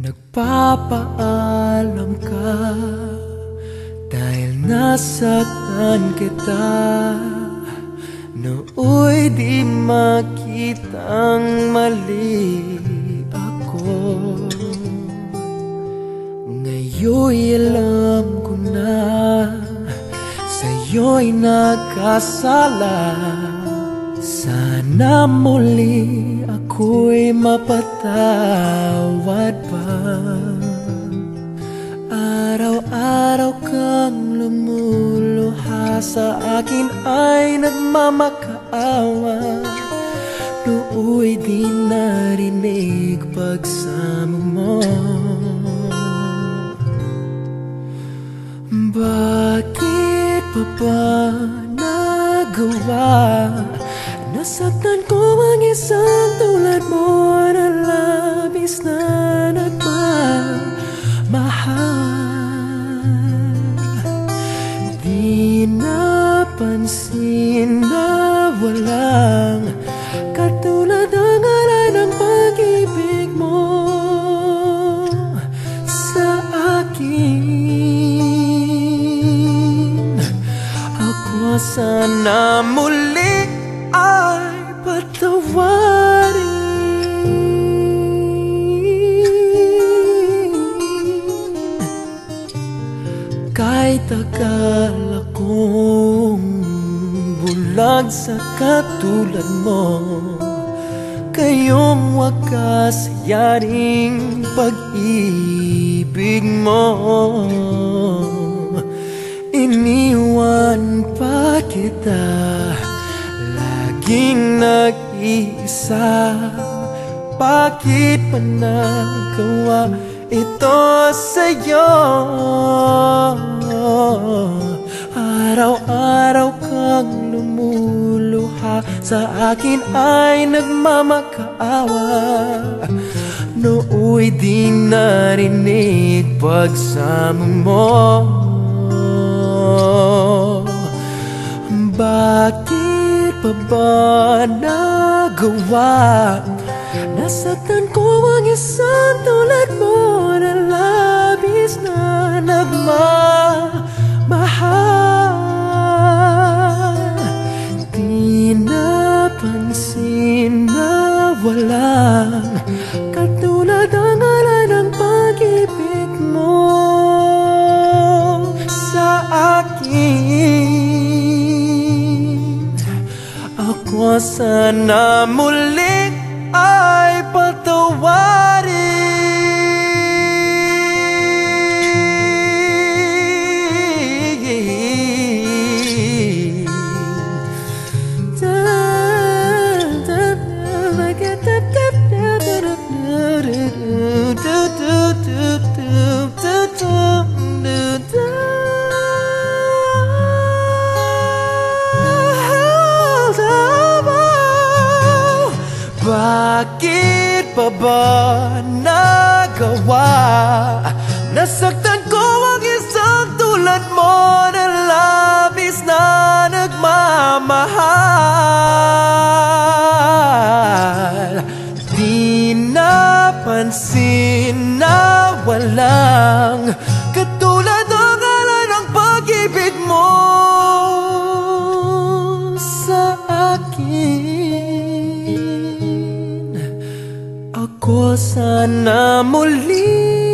Nagpapaalam ka Dahil nasaktan kita Nooy di makitang mali ako. Ngayon'y alam ko na Sa'yo'y nakasala. Sana muli ako'y mapatawad. pa Araw-araw kang lumuluha. Sa akin ay nagmamakaawa. Nooy di narinig pagsama mo. Bakit pa ba nagawa? Nasaktan ko ang isang tulad mo na labis na Di napansin na walang katulad ang aral ng pag-ibig mo sa akin. Ako sana muli Kahit tagal akong bulag sa katulad mo. Kayong wakas yaring pag-ibig mo. Iniwan pa kita Laging nag-iisa. Bakit pa nagawa ito sa'yo? Sa akin ay nagmamakaawa. Nooy di narinig pagsama mo. Bakit pa ba nagawa? Nasaktan ko ang isang tulad napansin na walang Katulad ang ala ng pag-ibig mo Sa akin. Ako sana muli Bakit pa ba nagawa? Nasaktan ko sana muli